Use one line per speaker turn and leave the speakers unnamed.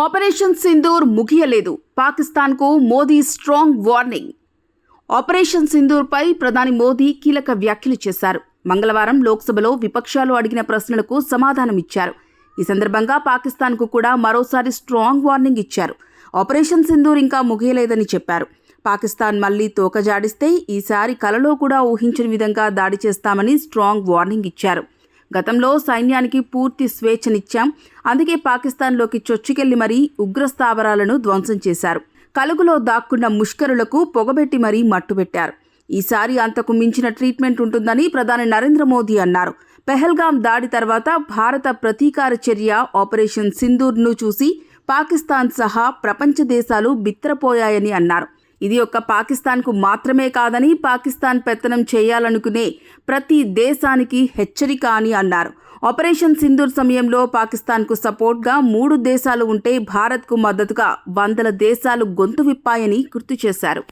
Operation Sindoor ముగియలేదు. పాకిస్తాన్కు Modi strong warning. Operation సింధూర్పై ప్రధాని మోదీ కీలక వ్యాఖ్యలు చేశారు. మంగళవారం లోక్సభలో విపక్షాలు అడిగిన ప్రశ్నలకు సమాధానమిచ్చారు ఈ సందర్భంగా పాకిస్తాన్కు కూడా మరోసారి స్ట్రాంగ్ వార్నింగ్ ఇచ్చారు. ఆపరేషన్ సింధూర్ ఇంకా ముగియలేదని చెప్పారు. పాకిస్తాన్ మళ్ళీ తోకజాడిస్తే ఈసారి కలలో కూడా ఊహించని విధంగా దాడి చేస్తామని స్ట్రాంగ్ వార్నింగ్ ఇచ్చారు. గతంలో సైన్యానికి పూర్తి స్వేచ్ఛనిచ్చాం. అందుకే పాకిస్తాన్లోకి చొచ్చుకెళ్ళి మరీ ఉగ్రస్థావరాలను ధ్వంసం చేశారు. కలుగులో దాక్కున్న ముష్కరులకు పొగబెట్టి మరీ మట్టుబెట్టారు ఈసారి అంతకు మించిన ట్రీట్మెంట్ ఉంటుందని ప్రధాని నరేంద్ర మోదీ అన్నారు. పెహల్గాం దాడి తర్వాత భారత ప్రతీకార చర్య ఆపరేషన్ సింధూర్ను చూసి పాకిస్తాన్ సహా ప్రపంచ దేశాలు బిత్తరపోయాయని అన్నారు. ఇది ఒక్క పాకిస్తాన్కు మాత్రమే కాదని పాకిస్తాన్ పెత్తనం చేయాలనుకునే ప్రతి దేశానికి హెచ్చరిక అని అన్నారు. ఆపరేషన్ సింధూర్ సమయంలో పాకిస్తాన్కు సపోర్ట్గా మూడు దేశాలు ఉంటే భారత్కు మద్దతుగా వందల దేశాలు గొంతు విప్పాయని గుర్తు చేశారు.